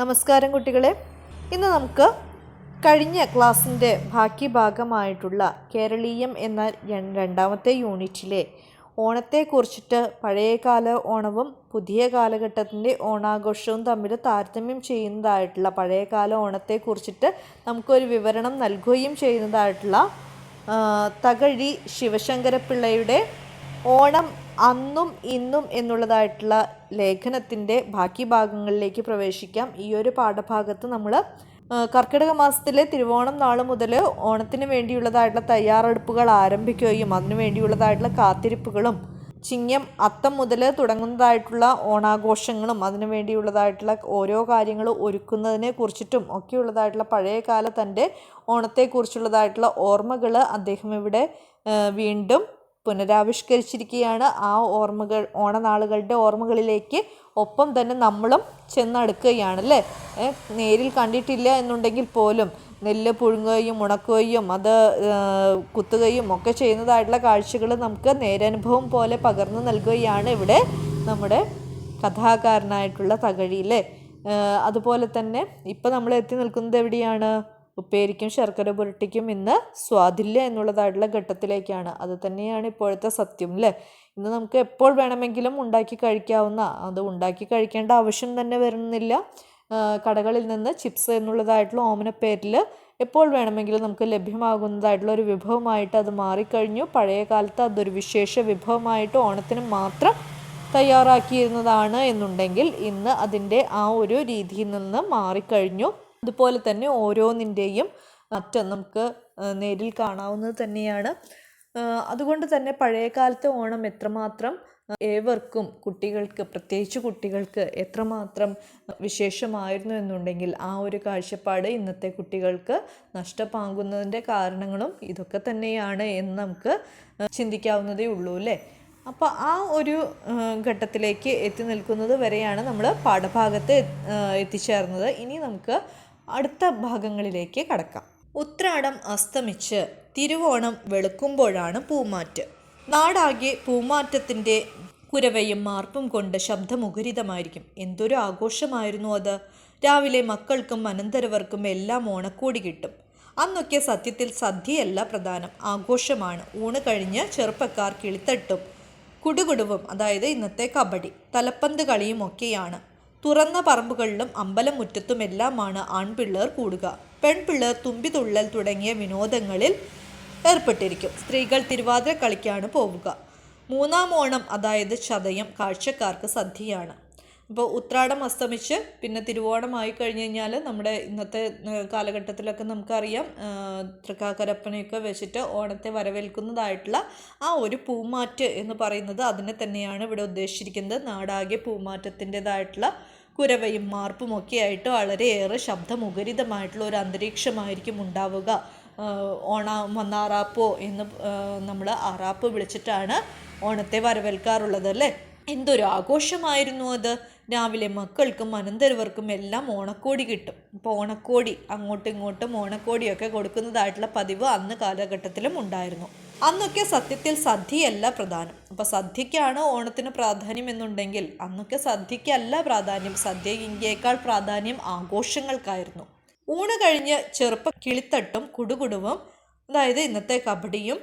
നമസ്കാരം കുട്ടികളെ. ഇന്ന് നമുക്ക് കഴിഞ്ഞ ക്ലാസ്സിന്റെ ബാക്കി ഭാഗമായിട്ടുള്ള കേരളീയം എന്ന രണ്ടാമത്തെ യൂണിറ്റിലെ ഓണത്തെക്കുറിച്ചിട്ട് പഴയകാല ഓണവും പുതിയ കാലഘട്ടത്തിന്റെ ഓണാഘോഷവും തമ്മിൽ താരതമ്യം ചെയ്യുന്നതായിട്ടുള്ള പഴയകാല ഓണത്തെക്കുറിച്ചിട്ട് നമുക്കൊരു വിവരണം നൽകുകയും ചെയ്യുന്നതായിട്ടുള്ള തകഴി ശിവശങ്കരപ്പിള്ളയുടെ ഓണം അന്നും ഇന്നും എന്നുള്ളതായിട്ടുള്ള ലേഖനത്തിന്റെ ബാക്കി ഭാഗങ്ങളിലേക്ക് പ്രവേശിക്കാം. ഈ ഒരു പാഠഭാഗത്ത് നമ്മൾ കർക്കിടക മാസത്തിലെ തിരുവോണം നാൾ മുതൽ ഓണത്തിന് വേണ്ടിയുള്ളതായിട്ടുള്ള തയ്യാറെടുപ്പുകൾ ആരംഭിക്കുകയും അതിനു വേണ്ടിയുള്ളതായിട്ടുള്ള കാത്തിരിപ്പുകളും ചിങ്ങം അത്തം മുതൽ തുടങ്ങുന്നതായിട്ടുള്ള ഓണാഘോഷങ്ങളും അതിനു വേണ്ടിയുള്ളതായിട്ടുള്ള ഓരോ കാര്യങ്ങളും ഒരുക്കുന്നതിനെ കുറിച്ചിട്ടും ഒക്കെയുള്ളതായിട്ടുള്ള പഴയകാല തന്റെ ഓണത്തെക്കുറിച്ചുള്ളതായിട്ടുള്ള ഓർമ്മകൾ അദ്ദേഹം ഇവിടെ വീണ്ടും പുനരാവിഷ്കരിച്ചിരിക്കുകയാണ്. ആ ഓർമ്മകൾ ഓണനാളുകളുടെ ഓർമ്മകളിലേക്ക് ഒപ്പം തന്നെ നമ്മളും ചെന്നടുക്കുകയാണ് അല്ലേ നേരിൽ കണ്ടിട്ടില്ല എന്നുണ്ടെങ്കിൽ പോലും നെല്ല് പുഴുങ്ങുകയും ഉണക്കുകയും അത് കുത്തുകയും ഒക്കെ ചെയ്യുന്നതായിട്ടുള്ള കാഴ്ചകൾ നമുക്ക് നേരനുഭവം പോലെ പകർന്നു നൽകുകയാണ് ഇവിടെ നമ്മുടെ കഥാകാരനായിട്ടുള്ള തകഴിയിലെ അതുപോലെ തന്നെ ഇപ്പം നമ്മൾ എത്തി നിൽക്കുന്നത് എവിടെയാണ്? ഉപ്പേരിക്കും ശർക്കര പുരട്ടിക്കും ഇന്ന് സ്വാദില്ല എന്നുള്ളതായിട്ടുള്ള ഘട്ടത്തിലേക്കാണ്. അത് തന്നെയാണ് ഇപ്പോഴത്തെ സത്യം അല്ലേ ഇന്ന് നമുക്ക് എപ്പോൾ വേണമെങ്കിലും ഉണ്ടാക്കി കഴിക്കാവുന്ന അത് ഉണ്ടാക്കി കഴിക്കേണ്ട ആവശ്യം തന്നെ വരുന്നില്ല. കടകളിൽ നിന്ന് ചിപ്സ് എന്നുള്ളതായിട്ടുള്ള ഓമനപ്പേരിൽ എപ്പോൾ വേണമെങ്കിലും നമുക്ക് ലഭ്യമാകുന്നതായിട്ടുള്ള ഒരു വിഭവമായിട്ട് അത് മാറിക്കഴിഞ്ഞു. പഴയ കാലത്ത് അതൊരു വിശേഷ വിഭവമായിട്ട് ഓണത്തിന് മാത്രം തയ്യാറാക്കിയിരുന്നതാണ് എന്നുണ്ടെങ്കിൽ ഇന്ന് അതിന്റെ ആ ഒരു രീതിയിൽ നിന്ന് മാറിക്കഴിഞ്ഞു. അതുപോലെ തന്നെ ഓരോന്നിന്റെയും മാറ്റം നമുക്ക് നേരിൽ കാണാവുന്നത് തന്നെയാണ്. അതുകൊണ്ട് തന്നെ പഴയ കാലത്തെ ഓണം എത്രമാത്രം ഏവർക്കും കുട്ടികൾക്ക് പ്രത്യേകിച്ച് കുട്ടികൾക്ക് എത്രമാത്രം വിശേഷമായിരുന്നു എന്നുണ്ടെങ്കിൽ ആ ഒരു കാഴ്ചപ്പാട് ഇന്നത്തെ കുട്ടികൾക്ക് നഷ്ടപ്പാങ്കുന്നതിന്റെ കാരണങ്ങളും ഇതൊക്കെ തന്നെയാണ് എന്ന് നമുക്ക് ചിന്തിക്കാവുന്നതേ ഉള്ളൂ അല്ലേ? അപ്പോൾ ആ ഒരു ഘട്ടത്തിലേക്ക് എത്തി നിൽക്കുന്നത് വരെയാണ് നമ്മൾ പാഠഭാഗത്ത് എത്തിച്ചേർന്നത്. ഇനി നമുക്ക് അടുത്ത ഭാഗങ്ങളിലേക്ക് കടക്കാം. ഉത്രാടം അസ്തമിച്ച് തിരുവോണം വെളുക്കുമ്പോഴാണ് പൂമാറ്റ്. നാടാകെ പൂമാറ്റത്തിന്റെ കുരവയും മാർപ്പും കൊണ്ട് ശബ്ദമുഖരിതമായിരിക്കും. എന്തൊരു ആഘോഷമായിരുന്നു അത്. രാവിലെ മക്കൾക്കും അനന്തരവർക്കും എല്ലാം ഓണക്കോടി കിട്ടും. അന്നൊക്കെ സത്യത്തിൽ സദ്യയല്ല പ്രധാനം. ആഘോഷമാണ്. ഊണ് കഴിഞ്ഞ് ചെറുപ്പക്കാർ കിളിത്തട്ടും കുടുകുടുവും അതായത് ഇന്നത്തെ കബഡി തലപ്പന്ത് കളിയും ഒക്കെയാണ് തുറന്ന പറമ്പുകളിലും അമ്പലം അമ്പലമുറ്റത്തുമെല്ലാമാണ് ആൺപിള്ളേർ കൂടുക. പെൺപിള്ളേർ തുമ്പിതുള്ളൽ തുടങ്ങിയ വിനോദങ്ങളിൽ ഏർപ്പെട്ടിരിക്കും. സ്ത്രീകൾ തിരുവാതിര കളിക്കാണ് പോവുക. മൂന്നാം ഓണം അതായത് ചതയം കാഴ്ചക്കാർക്ക് സദ്യയാണ്. അപ്പോൾ ഉത്രാടം അസ്തമിച്ച് പിന്നെ തിരുവോണം ആയി കഴിഞ്ഞ് കഴിഞ്ഞാൽ നമ്മുടെ ഇന്നത്തെ കാലഘട്ടത്തിലൊക്കെ നമുക്കറിയാം തൃക്കാക്കരപ്പനെയൊക്കെ വെച്ചിട്ട് ഓണത്തെ വരവേൽക്കുന്നതായിട്ടുള്ള ആ ഒരു പൂമാറ്റ് എന്ന് പറയുന്നത് അതിനെ തന്നെയാണ് ഇവിടെ ഉദ്ദേശിച്ചിരിക്കുന്നത്. നാടാകെ പൂമാറ്റത്തിന്റെതായിട്ടുള്ള കുരവയും മാർപ്പും ഒക്കെ ആയിട്ട് വളരെയേറെ ശബ്ദമുഖരിതമായിട്ടുള്ള ഒരു അന്തരീക്ഷമായിരിക്കും ഉണ്ടാവുക. ഓണ വന്നാറാപ്പോ എന്ന് നമ്മൾ ആറാപ്പ് വിളിച്ചിട്ടാണ് ഓണത്തെ വരവേൽക്കാറുള്ളത് അല്ലേ? എന്തൊരു ആഘോഷമായിരുന്നു അത്. രാവിലെ മക്കൾക്കും അനന്തരവർക്കും എല്ലാം ഓണക്കോടി കിട്ടും. ഇപ്പോൾ ഓണക്കോടി അങ്ങോട്ടും ഇങ്ങോട്ടും ഓണക്കോടിയൊക്കെ കൊടുക്കുന്നതായിട്ടുള്ള പതിവ് അന്ന് കാലഘട്ടത്തിലും ഉണ്ടായിരുന്നു. അന്നൊക്കെ സത്യത്തിൽ സദ്യയല്ല പ്രധാനം. അപ്പോൾ സദ്യയ്ക്കാണ് ഓണത്തിന് പ്രാധാന്യം എന്നുണ്ടെങ്കിൽ അന്നൊക്കെ സദ്യയ്ക്കല്ല പ്രാധാന്യം സദ്യയേക്കാൾ പ്രാധാന്യം ആഘോഷങ്ങൾക്കായിരുന്നു. ഊണ് കഴിഞ്ഞ് ചെറുപ്പ കിളിത്തട്ടും കുടുകുടുവും അതായത് ഇന്നത്തെ കബഡിയും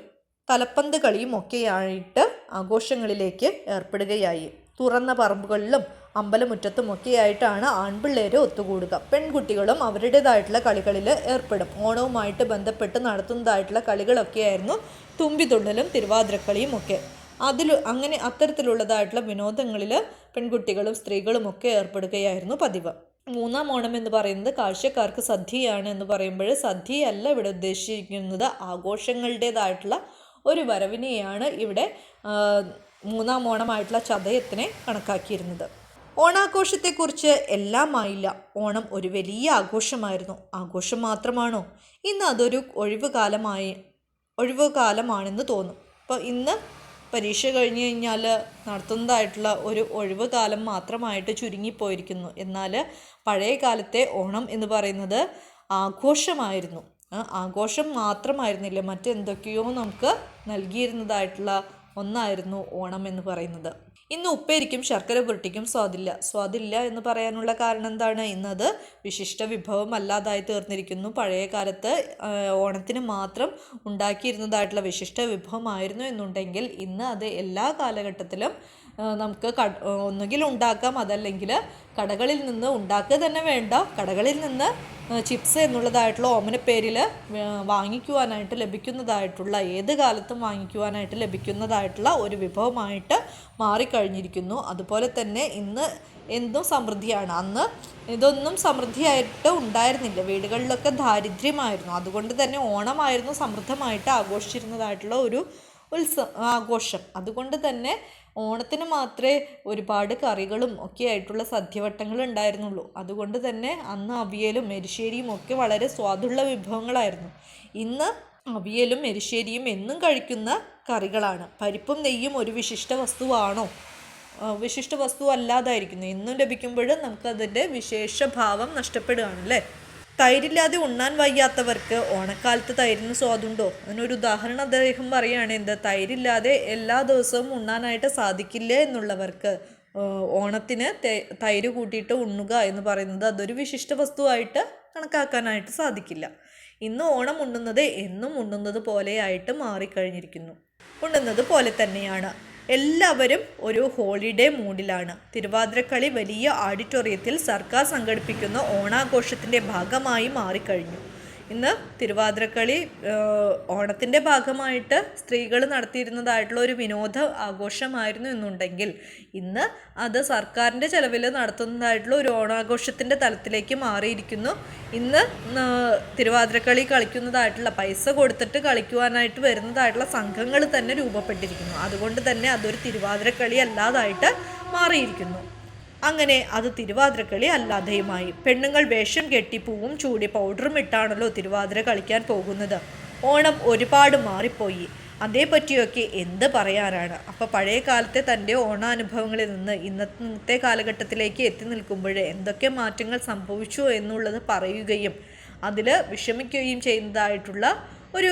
തലപ്പന്ത് കളിയും ഒക്കെയായിട്ട് ആഘോഷങ്ങളിലേക്ക് ഏർപ്പെടുകയായി. തുറന്ന പറമ്പുകളിലും അമ്പലമുറ്റത്തും ഒക്കെയായിട്ടാണ് ആൺപിള്ളേർ ഒത്തുകൂടുക. പെൺകുട്ടികളും അവരുടേതായിട്ടുള്ള കളികളിൽ ഏർപ്പെടും. ഓണവുമായിട്ട് ബന്ധപ്പെട്ട് നടത്തുന്നതായിട്ടുള്ള കളികളൊക്കെയായിരുന്നു തുമ്പിതുള്ളലും തിരുവാതിരക്കളിയും ഒക്കെ അതിൽ അങ്ങനെ അത്തരത്തിലുള്ളതായിട്ടുള്ള വിനോദങ്ങളിൽ പെൺകുട്ടികളും സ്ത്രീകളും ഒക്കെ ഏർപ്പെടുകയായിരുന്നു പതിവ്. മൂന്നാം ഓണം എന്ന് പറയുന്നത് കാഴ്ചക്കാർക്ക് സദ്യയാണ് എന്ന് പറയുമ്പോൾ സദ്യയല്ല ഇവിടെ ഉദ്ദേശിക്കുന്നത്. ആഘോഷങ്ങളുടേതായിട്ടുള്ള ഒരു വരവിനെയാണ് ഇവിടെ മൂന്നാം ഓണമായിട്ടുള്ള ചതയത്തിനെ കണക്കാക്കിയിരുന്നത്. ഓണാഘോഷത്തെക്കുറിച്ച് എല്ലാമായില്ല. ഓണം ഒരു വലിയ ആഘോഷമായിരുന്നു. ആഘോഷം മാത്രമാണോ? ഇന്ന് അതൊരു ഒഴിവ് കാലമായി ഒഴിവ് കാലമാണെന്ന് തോന്നും. അപ്പോൾ ഇന്ന് പരീക്ഷ കഴിഞ്ഞ് കഴിഞ്ഞാൽ നടത്തുന്നതായിട്ടുള്ള ഒരു ഒഴിവ് കാലം മാത്രമായിട്ട് ചുരുങ്ങിപ്പോയിരിക്കുന്നു. എന്നാൽ പഴയ കാലത്തെ ഓണം എന്ന് പറയുന്നത് ആഘോഷമായിരുന്നു. ആഘോഷം മാത്രമായിരുന്നില്ല. മറ്റെന്തൊക്കെയോ നമുക്ക് നൽകിയിരുന്നതായിട്ടുള്ള ഒന്നായിരുന്നു ഓണം എന്ന് പറയുന്നത്. ഇന്ന് ഉപ്പേരിക്കും ശർക്കര പുരട്ടിക്കും സ്വാദില്ല സ്വാദില്ല എന്ന് പറയാനുള്ള കാരണം എന്താണ്? ഇന്നത് വിശിഷ്ട വിഭവം അല്ലാതായി തീർന്നിരിക്കുന്നു. പഴയ കാലത്ത് ഓണത്തിന് മാത്രം ഉണ്ടാക്കിയിരുന്നതായിട്ടുള്ള വിശിഷ്ട വിഭവമായിരുന്നു എന്നുണ്ടെങ്കിൽ ഇന്ന് അത് എല്ലാ കാലഘട്ടത്തിലും നമുക്ക് ഒന്നുകിൽ ഉണ്ടാക്കാം അതല്ലെങ്കിൽ കടകളിൽ നിന്ന് ഉണ്ടാക്കുക തന്നെ വേണ്ട. കടകളിൽ നിന്ന് ചിപ്സ് എന്നുള്ളതായിട്ടുള്ള ഓമനപ്പേരിൽ വാങ്ങിക്കുവാനായിട്ട് ലഭിക്കുന്നതായിട്ടുള്ള ഏത് കാലത്തും വാങ്ങിക്കുവാനായിട്ട് ലഭിക്കുന്നതായിട്ടുള്ള ഒരു വിഭവമായിട്ട് മാറിക്കഴിഞ്ഞിരിക്കുന്നു. അതുപോലെ തന്നെ ഇന്ന് എന്തും സമൃദ്ധിയാണ്. അന്ന് ഇതൊന്നും സമൃദ്ധിയായിട്ട് ഉണ്ടായിരുന്നില്ല. വീടുകളിലൊക്കെ ദാരിദ്ര്യമായിരുന്നു. അതുകൊണ്ട് തന്നെ ഓണമായിരുന്നു സമൃദ്ധമായിട്ട് ആഘോഷിച്ചിരുന്നതായിട്ടുള്ള ഒരു ഉത്സവ ആഘോഷം. അതുകൊണ്ട് തന്നെ ഓണത്തിന് മാത്രമേ ഒരുപാട് കറികളും ഒക്കെ ആയിട്ടുള്ള സദ്യവട്ടങ്ങൾ ഉണ്ടായിരുന്നുള്ളൂ. അതുകൊണ്ട് തന്നെ അന്ന് അവിയലും എരിശ്ശേരിയും ഒക്കെ വളരെ സ്വാദുള്ള വിഭവങ്ങളായിരുന്നു. ഇന്ന് അവിയലും എരിശ്ശേരിയും എന്നും കഴിക്കുന്ന കറികളാണ്. പരിപ്പും നെയ്യും ഒരു വിശിഷ്ട വസ്തുവാണോ? വിശിഷ്ട വസ്തു അല്ലാതായിരിക്കുന്നു. എന്നും ലഭിക്കുമ്പോൾ നമുക്കതിന്റെ വിശേഷ ഭാവം അല്ലേ? തൈരില്ലാതെ ഉണ്ണാൻ വയ്യാത്തവർക്ക് ഓണക്കാലത്ത് തൈരിന് സ്വാദുണ്ടോ? അതിനൊരു ഉദാഹരണം അദ്ദേഹം പറയുകയാണ് എന്ത് തൈരില്ലാതെ എല്ലാ ദിവസവും ഉണ്ണാനായിട്ട് സാധിക്കില്ല? എന്നുള്ളവർക്ക് ഓണത്തിന് തൈര് കൂട്ടിയിട്ട് ഉണ്ണുക എന്ന് പറയുന്നത് അതൊരു വിശിഷ്ട വസ്തുവായിട്ട് കണക്കാക്കാനായിട്ട് സാധിക്കില്ല. ഇന്ന് ഓണം ഉണ്ണുന്നത് എന്നും ഉണ്ണുന്നത് പോലെയായിട്ട് മാറിക്കഴിഞ്ഞിരിക്കുന്നു. ഉണ്ണുന്നത് പോലെ തന്നെയാണ്. എല്ലാവരും ഒരു ഹോളിഡേ മൂഡിലാണ്. തിരുവാതിരക്കളി വലിയ ഓഡിറ്റോറിയത്തിൽ സർക്കാർ സംഘടിപ്പിക്കുന്ന ഓണാഘോഷത്തിന്റെ ഭാഗമായി മാറിക്കഴിഞ്ഞു. ഇന്ന് തിരുവാതിരക്കളി ഓണത്തിന്റെ ഭാഗമായിട്ട് സ്ത്രീകൾ നടത്തിയിരുന്നതായിട്ടുള്ള ഒരു വിനോദ ആഘോഷമായിരുന്നു എന്നുണ്ടെങ്കിൽ ഇന്ന് അത് സർക്കാരിന്റെ ചെലവിൽ നടത്തുന്നതായിട്ടുള്ള ഒരു ഓണാഘോഷത്തിന്റെ തലത്തിലേക്ക് മാറിയിരിക്കുന്നു. ഇന്ന് തിരുവാതിരക്കളി കളിക്കുന്നതായിട്ടുള്ള പൈസ കൊടുത്തിട്ട് കളിക്കുവാനായിട്ട് വരുന്നതായിട്ടുള്ള സംഘങ്ങൾ തന്നെ രൂപപ്പെട്ടിരിക്കുന്നു. അതുകൊണ്ട് തന്നെ അതൊരു തിരുവാതിരക്കളി അല്ലാതായിട്ട് മാറിയിരിക്കുന്നു. അങ്ങനെ അത് തിരുവാതിരക്കളി അല്ലാതെയുമായി പെണ്ണുങ്ങൾ വേഷം കെട്ടി പൂവും ചൂടി പൗഡറും ഇട്ടാണല്ലോ തിരുവാതിര കളിക്കാൻ പോകുന്നത്. ഓണം ഒരുപാട് മാറിപ്പോയി. അതേപറ്റിയൊക്കെ എന്ത് പറയാനാണ്? അപ്പോൾ പഴയ കാലത്തെ തന്റെ ഓണാനുഭവങ്ങളിൽ നിന്ന് ഇന്നത്തെ കാലഘട്ടത്തിലേക്ക് എത്തി നിൽക്കുമ്പോൾ എന്തൊക്കെ മാറ്റങ്ങൾ സംഭവിച്ചു എന്നുള്ളത് പറയുകയും അതിൽ വിഷമിക്കുകയും ചെയ്യുന്നതായിട്ടുള്ള ഒരു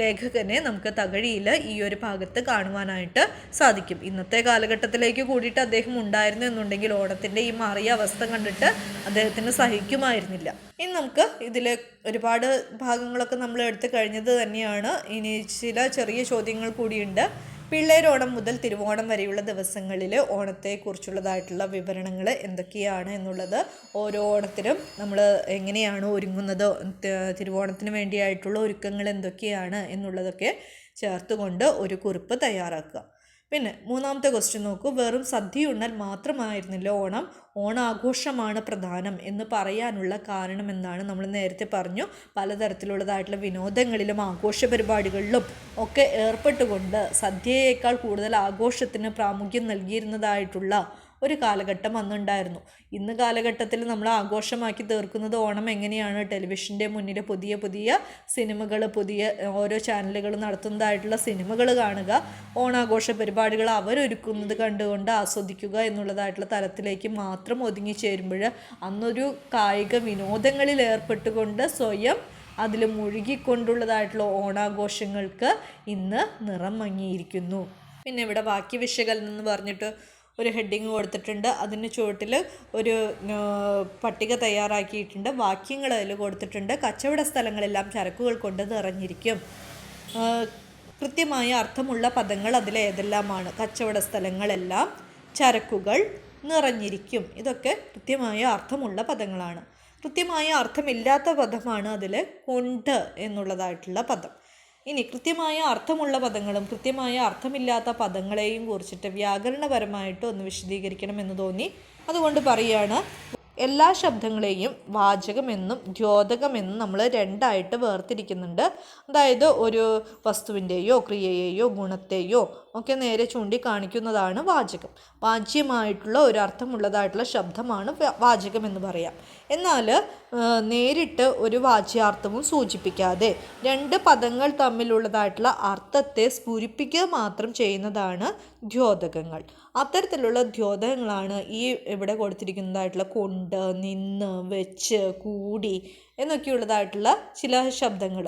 ലേഖകനെ നമുക്ക് തകഴിയിൽ ഈ ഒരു ഭാഗത്ത് കാണുവാനായിട്ട് സാധിക്കും. ഇന്നത്തെ കാലഘട്ടത്തിലേക്ക് കൂടിയിട്ട് അദ്ദേഹം ഉണ്ടായിരുന്നു എന്നുണ്ടെങ്കിൽ ഓണത്തിന്റെ ഈ മാറിയ അവസ്ഥ കണ്ടിട്ട് അദ്ദേഹത്തിന് സഹിക്കുമായിരുന്നില്ല. ഇനി നമുക്ക് ഇതിൽ ഒരുപാട് ഭാഗങ്ങളൊക്കെ നമ്മൾ എടുത്തു കഴിഞ്ഞത് തന്നെയാണ്. ഇനി ചില ചെറിയ ചോദ്യങ്ങൾ കൂടിയുണ്ട്. പിള്ളേരോണം മുതൽ തിരുവോണം വരെയുള്ള ദിവസങ്ങളിൽ ഓണത്തെക്കുറിച്ചുള്ളതായിട്ടുള്ള വിവരണങ്ങൾ എന്തൊക്കെയാണ് എന്നുള്ളത് ഓരോ ഓണത്തിനും നമ്മൾ എങ്ങനെയാണ് ഒരുങ്ങുന്നത് തിരുവോണത്തിന് വേണ്ടിയായിട്ടുള്ള ഒരുക്കങ്ങൾ എന്തൊക്കെയാണ് എന്നുള്ളതൊക്കെ ചേർത്തുകൊണ്ട് ഒരു കുറിപ്പ് തയ്യാറാക്കുക. പിന്നെ മൂന്നാമത്തെ ക്വസ്റ്റ്യൻ നോക്കൂ. വെറും സദ്യ ഉണ്ണൽ മാത്രമായിരുന്നില്ല ഓണം? ഓണാഘോഷമാണ് പ്രധാനം എന്ന് പറയാനുള്ള കാരണം എന്താണ് നമ്മൾ നേരത്തെ പറഞ്ഞു. പലതരത്തിലുള്ളതായിട്ടുള്ള വിനോദങ്ങളിലും ആഘോഷ പരിപാടികളിലും ഒക്കെ ഏർപ്പെട്ടുകൊണ്ട് സദ്യയേക്കാൾ കൂടുതൽ ആഘോഷത്തിന് പ്രാമുഖ്യം നൽകിയിരുന്നതായിട്ടുള്ള ഒരു കാലഘട്ടം അന്നുണ്ടായിരുന്നു. ഇന്ന് കാലഘട്ടത്തിൽ നമ്മൾ ആഘോഷമാക്കി തീർക്കുന്നത് ഓണം എങ്ങനെയാണ്? ടെലിവിഷന്റെ മുന്നിൽ പുതിയ പുതിയ സിനിമകൾ പുതിയ ഓരോ ചാനലുകൾ നടത്തുന്നതായിട്ടുള്ള സിനിമകൾ കാണുക ഓണാഘോഷ പരിപാടികൾ അവരൊരുക്കുന്നത് കണ്ടുകൊണ്ട് ആസ്വദിക്കുക എന്നുള്ളതായിട്ടുള്ള തലത്തിലേക്ക് മാത്രം ഒതുങ്ങി ചേരുമ്പോൾ അന്നൊരു കായിക വിനോദങ്ങളിൽ ഏർപ്പെട്ടുകൊണ്ട് സ്വയം അതിൽ മുഴുകിക്കൊണ്ടുള്ളതായിട്ടുള്ള ഓണാഘോഷങ്ങൾക്ക് ഇന്ന് നിറം മങ്ങിയിരിക്കുന്നു. പിന്നെ ഇവിടെ ബാക്കി വിശകലനം എന്ന് പറഞ്ഞിട്ട് ഒരു ഹെഡിങ് കൊടുത്തിട്ടുണ്ട്. അതിന് ചുവട്ടിൽ ഒരു പട്ടിക തയ്യാറാക്കിയിട്ടുണ്ട്. വാക്യങ്ങൾ അതിൽ കൊടുത്തിട്ടുണ്ട്. കച്ചവട സ്ഥലങ്ങളെല്ലാം ചരക്കുകൾ കൊണ്ട് നിറഞ്ഞിരിക്കും. കൃത്യമായ അർത്ഥമുള്ള പദങ്ങൾ അതിൽ ഏതെല്ലാമാണ് കച്ചവട സ്ഥലങ്ങളെല്ലാം ചരക്കുകൾ നിറഞ്ഞിരിക്കും. ഇതൊക്കെ കൃത്യമായ അർത്ഥമുള്ള പദങ്ങളാണ്. കൃത്യമായ അർത്ഥമില്ലാത്ത പദമാണ് അതിൽ കൊണ്ട് എന്നുള്ളതായിട്ടുള്ള പദം. ഇനി കൃത്യമായ അർത്ഥമുള്ള പദങ്ങളും കൃത്യമായ അർത്ഥമില്ലാത്ത പദങ്ങളെയും കുറിച്ചിട്ട് വ്യാകരണപരമായിട്ട് ഒന്ന് വിശദീകരിക്കണം എന്ന് തോന്നി. അതുകൊണ്ട് പറയുകയാണ് എല്ലാ ശബ്ദങ്ങളെയും വാചകമെന്നും ദ്യോതകമെന്നും നമ്മൾ രണ്ടായിട്ട് വേർതിരിക്കുന്നുണ്ട്. അതായത് ഒരു വസ്തുവിന്റെയോ ക്രിയയെയോ ഗുണത്തെയോ ഒക്കെ നേരെ ചൂണ്ടിക്കാണിക്കുന്നതാണ് വാചകം. വാച്യമായിട്ടുള്ള ഒരർത്ഥമുള്ളതായിട്ടുള്ള ശബ്ദമാണ് വാചകം എന്ന് പറയാം. എന്നാൽ നേരിട്ട് ഒരു വാച്യാർത്ഥവും സൂചിപ്പിക്കാതെ രണ്ട് പദങ്ങൾ തമ്മിലുള്ളതായിട്ടുള്ള അർത്ഥത്തെ സ്ഫുരിപ്പിക്കുക മാത്രം ചെയ്യുന്നതാണ് ദ്യോതകങ്ങൾ. അത്തരത്തിലുള്ള ദ്യോതകങ്ങളാണ് ഈ ഇവിടെ കൊടുത്തിരിക്കുന്നതായിട്ടുള്ള കൊണ്ട് നിന്ന് വെച്ച് കൂടി എന്നൊക്കെയുള്ളതായിട്ടുള്ള ചില ശബ്ദങ്ങൾ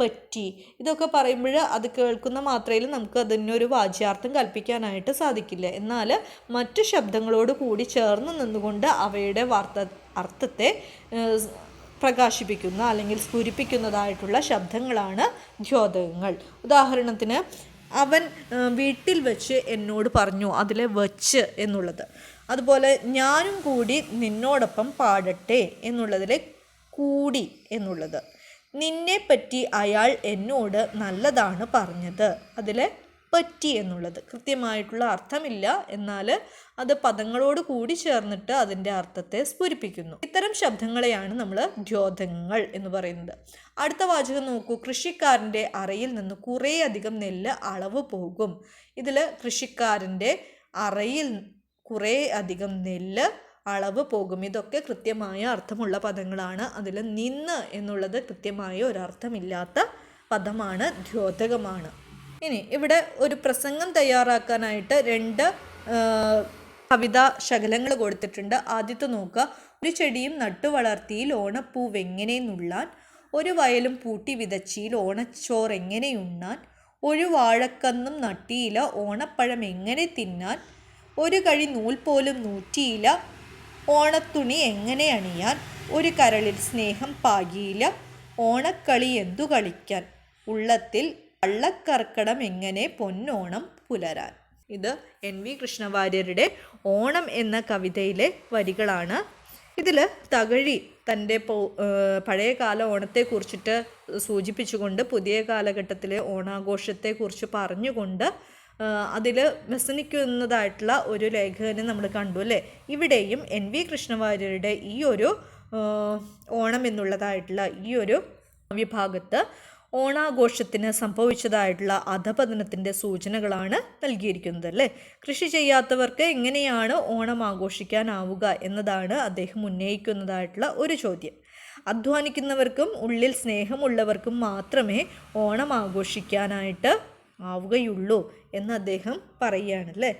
പറ്റി. ഇതൊക്കെ പറയുമ്പോൾ അത് കേൾക്കുന്ന മാത്രയിൽ നമുക്ക് അതിനൊരു വാച്യാർത്ഥം കൽപ്പിക്കാനായിട്ട് സാധിക്കില്ല. എന്നാൽ മറ്റു ശബ്ദങ്ങളോട് കൂടി ചേർന്ന് നിന്നുകൊണ്ട് അവയുടെ വാർത്ത അർത്ഥത്തെ പ്രകാശിപ്പിക്കുന്ന അല്ലെങ്കിൽ സ്ഫുരിപ്പിക്കുന്നതായിട്ടുള്ള ശബ്ദങ്ങളാണ് ദ്യോതകങ്ങൾ ഉദാഹരണത്തിന് അവൻ വീട്ടിൽ വെച്ച് എന്നോട് പറഞ്ഞു അതിലെ വച്ച് എന്നുള്ളത്. അതുപോലെ ഞാനും കൂടി നിന്നോടൊപ്പം പാടട്ടെ എന്നുള്ളതിലെ കൂടി എന്നുള്ളത്. നിന്നെപ്പറ്റി അയാൾ എന്നോട് നല്ലതാണ് പറഞ്ഞത്. അതിലെ പറ്റി എന്നുള്ളത്. കൃത്യമായിട്ടുള്ള അർത്ഥമില്ല. എന്നാൽ അത് പദങ്ങളോട് കൂടി ചേർന്നിട്ട് അതിന്റെ അർത്ഥത്തെ സ്ഫുരിപ്പിക്കുന്നു. ഇത്തരം ശബ്ദങ്ങളെയാണ് നമ്മൾ ദ്യോതങ്ങൾ എന്ന് പറയുന്നത്. അടുത്ത വാചകം നോക്കൂ. കൃഷിക്കാരന്റെ അറയിൽ നിന്ന് കുറേയധികം നെല്ല് അളവ് പോകും. ഇതിൽ കൃഷിക്കാരന്റെ അറയിൽ കുറേ അധികം നെല്ല് അളവ് പോകും. ഇതൊക്കെ കൃത്യമായ അർത്ഥമുള്ള പദങ്ങളാണ്. അതിൽ നിന്ന് എന്നുള്ളത് കൃത്യമായ ഒരർത്ഥമില്ലാത്ത പദമാണ് ദ്യോതകമാണ്. ഇനി ഇവിടെ ഒരു പ്രസംഗം തയ്യാറാക്കാനായിട്ട് രണ്ട് കവിതാ ശകലങ്ങൾ കൊടുത്തിട്ടുണ്ട്. ആദ്യത്തെ നോക്കുക. ഒരു ചെടിയും നട്ടു ഓണപ്പൂവ് എങ്ങനെ നുള്ളാൻ ഒരു വയലും പൂട്ടി വിതച്ചിയിൽ ഓണച്ചോറ് എങ്ങനെ ഉണ്ണാൻ ഒരു വാഴക്കന്നും നട്ടിയില ഓണപ്പഴം എങ്ങനെ തിന്നാൻ ഒരു കഴി നൂൽ പോലും നൂറ്റിയില ഓണത്തുണി എങ്ങനെ അണിയാൻ? ഒരു കരളിൽ സ്നേഹം പാകിയില്ല. ഓണക്കളി എന്തു കളിക്കാൻ? ഉള്ളത്തിൽ കള്ളക്കർക്കടം എങ്ങനെ പൊന്നോണം പുലരാൻ? ഇത് എൻ വി കൃഷ്ണവാര്യരുടെ ഓണം എന്ന കവിതയിലെ വരികളാണ്. ഇതിൽ തകഴി തന്റെ പോ- കാല ഓണത്തെക്കുറിച്ചിട്ട് സൂചിപ്പിച്ചുകൊണ്ട് പുതിയ കാലഘട്ടത്തിലെ ഓണാഘോഷത്തെക്കുറിച്ച് പറഞ്ഞുകൊണ്ട് അതിൽ വ്യസനിക്കുന്നതായിട്ടുള്ള ഒരു ലേഖകനെ നമ്മൾ കണ്ടു അല്ലേ? ഇവിടെയും എൻ വി കൃഷ്ണവാര്യരുടെ ഈ ഒരു ഓണം എന്നുള്ളതായിട്ടുള്ള ഈ ഒരു വിഭാഗത്ത് ഓണാഘോഷത്തിന് സംഭവിച്ചതായിട്ടുള്ള അധപതനത്തിന്റെ സൂചനകളാണ് നൽകിയിരിക്കുന്നത് അല്ലേ? കൃഷി ചെയ്യാത്തവർക്ക് എങ്ങനെയാണ് ഓണം ആഘോഷിക്കാനാവുക എന്നതാണ് അദ്ദേഹം ഉന്നയിക്കുന്നതായിട്ടുള്ള ഒരു ചോദ്യം. അധ്വാനിക്കുന്നവർക്കും ഉള്ളിൽ സ്നേഹമുള്ളവർക്കും മാത്രമേ ഓണം ആഘോഷിക്കാനായിട്ട് ആവുകയുള്ളൂ എന്ന് അദ്ദേഹം പറയുകയാണ് അല്ലേ?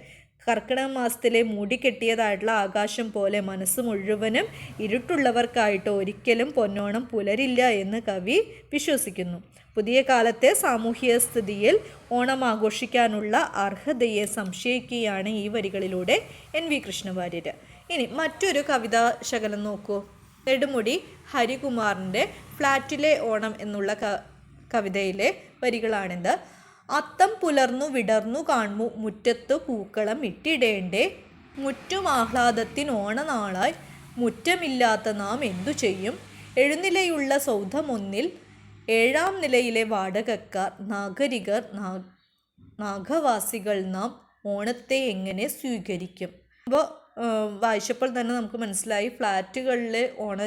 കർക്കിടക മാസത്തിലെ മൂടിക്കെട്ടിയതായിട്ടുള്ള ആകാശം പോലെ മനസ്സ് മുഴുവനും ഇരുട്ടുള്ളവർക്കായിട്ട് ഒരിക്കലും പൊന്നോണം പുലരില്ല എന്ന് കവി വിശ്വസിക്കുന്നു. പുതിയ കാലത്തെ സാമൂഹിക സ്ഥിതിയിൽ ഓണം ആഘോഷിക്കാനുള്ള അർഹതയെ സംശയിക്കുകയാണ് ഈ വരികളിലൂടെ എൻ വി കൃഷ്ണവാര്യർ ഇനി മറ്റൊരു കവിതാ ശകലം നോക്കൂ. നെടുമുടി ഹരികുമാറിന്റെ ഫ്ലാറ്റിലെ ഓണം എന്നുള്ള കവിതയിലെ വരികളാണിത്. അത്തം പുലർന്നു വിടർന്നു കാണുമു മുറ്റത്തു പൂക്കളം ഇട്ടിടേണ്ടേ? മുറ്റും ആഹ്ലാദത്തിന് ഓണനാളായി. മുറ്റമില്ലാത്ത നാം എന്തു ചെയ്യും? എഴുന്നിലയുള്ള സൗധമൊന്നിൽ ഏഴാം നിലയിലെ വാടകക്കാർ നാഗരികർ നാഗവാസികൾ നാം ഓണത്തെ എങ്ങനെ സ്വീകരിക്കും? അപ്പോൾ വായിച്ചപ്പോൾ തന്നെ നമുക്ക് മനസ്സിലായി ഫ്ലാറ്റുകളിലെ ഓണ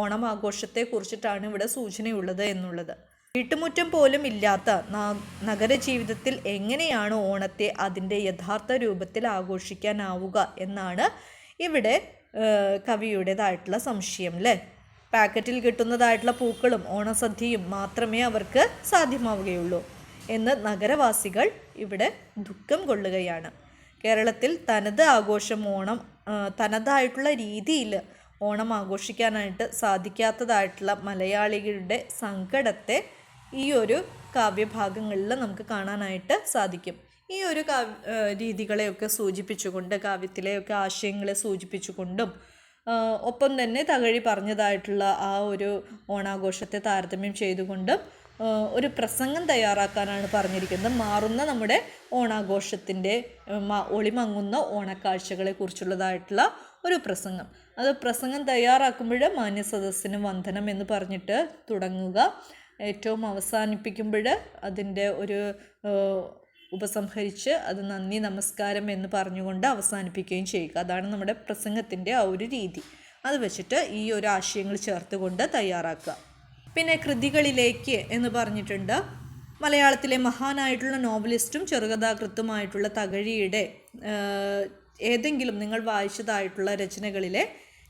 ഓണം ആഘോഷത്തെ കുറിച്ചിട്ടാണ് ഇവിടെ സൂചനയുള്ളത് എന്നുള്ളത്. വീട്ടുമുറ്റം പോലും ഇല്ലാത്ത നഗര നഗരജീവിതത്തിൽ എങ്ങനെയാണ് ഓണത്തെ അതിന്റെ യഥാർത്ഥ രൂപത്തിൽ ആഘോഷിക്കാനാവുക എന്നാണ് ഇവിടെ കവിയുടേതായിട്ടുള്ള സംശയം അല്ലേ പാക്കറ്റിൽ കിട്ടുന്നതായിട്ടുള്ള പൂക്കളും ഓണസദ്യയും മാത്രമേ അവർക്ക് സാധ്യമാവുകയുള്ളൂ എന്ന് നഗരവാസികൾ ഇവിടെ ദുഃഖം കൊള്ളുകയാണ്. കേരളത്തിൽ തനത് ആഘോഷം ഓണം തനതായിട്ടുള്ള രീതിയിൽ ഓണം ആഘോഷിക്കാനായിട്ട് സാധിക്കാത്തതായിട്ടുള്ള മലയാളികളുടെ സങ്കടത്തെ ഈ ഒരു കാവ്യഭാഗങ്ങളിൽ നമുക്ക് കാണാനായിട്ട് സാധിക്കും. ഈ ഒരു കാവ്യ രീതികളെയൊക്കെ സൂചിപ്പിച്ചുകൊണ്ട് കാവ്യത്തിലെയൊക്കെ ആശയങ്ങളെ സൂചിപ്പിച്ചുകൊണ്ടും ഒപ്പം തന്നെ തകഴി പറഞ്ഞതായിട്ടുള്ള ആ ഒരു ഓണാഘോഷത്തെ താരതമ്യം ചെയ്തുകൊണ്ടും ഒരു പ്രസംഗം തയ്യാറാക്കാനാണ് പറഞ്ഞിരിക്കുന്നത്. മാറുന്ന നമ്മുടെ ഓണാഘോഷത്തിന്റെ ഒളിമങ്ങുന്ന ഓണക്കാഴ്ചകളെ കുറിച്ചുള്ളതായിട്ടുള്ള ഒരു പ്രസംഗം. അത് പ്രസംഗം തയ്യാറാക്കുമ്പോൾ മാന്യ സദസ്സിന് വന്ദനം എന്ന് പറഞ്ഞിട്ട് തുടങ്ങുക. ഏറ്റവും അവസാനിപ്പിക്കുമ്പോൾ അതിന്റെ ഒരു ഉപസംഹരിച്ച് അത് നന്ദി നമസ്കാരം എന്ന് പറഞ്ഞുകൊണ്ട് അവസാനിപ്പിക്കുകയും ചെയ്യുക. അതാണ് നമ്മുടെ പ്രസംഗത്തിന്റെ ആ ഒരു രീതി. അത് വെച്ചിട്ട് ഈ ഒരു ആശയങ്ങൾ ചേർത്തുകൊണ്ട് തയ്യാറാക്കുക. പിന്നെ കൃതികളിലേക്ക് എന്ന് പറഞ്ഞിട്ടുണ്ട്. മലയാളത്തിലെ മഹാനായിട്ടുള്ള നോവലിസ്റ്റും ചെറുകഥാകൃത്തുമായിട്ടുള്ള തകഴിയുടെ ഏതെങ്കിലും നിങ്ങൾ വായിച്ചതായിട്ടുള്ള രചനകളിലെ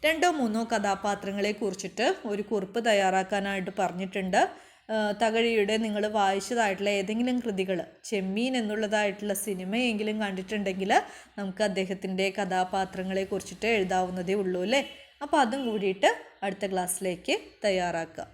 രണ്ടോ മൂന്നോ കഥാപാത്രങ്ങളെ കുറിച്ചിട്ട് ഒരു കുറിപ്പ് തയ്യാറാക്കാനായിട്ട് പറഞ്ഞിട്ടുണ്ട്. തകഴിയുടെ നിങ്ങൾ വായിച്ചതായിട്ടുള്ള ഏതെങ്കിലും കൃതികൾ ചെമ്മീൻ എന്നുള്ളതായിട്ടുള്ള സിനിമയെങ്കിലും കണ്ടിട്ടുണ്ടെങ്കിൽ നമുക്ക് അദ്ദേഹത്തിന്റെ കഥാപാത്രങ്ങളെ കുറിച്ചിട്ട് എഴുതാവുന്നതേ ഉള്ളൂ അല്ലേ? അപ്പോൾ അതും കൂടിയിട്ട് അടുത്ത ക്ലാസ്സിലേക്ക് തയ്യാറാക്കുക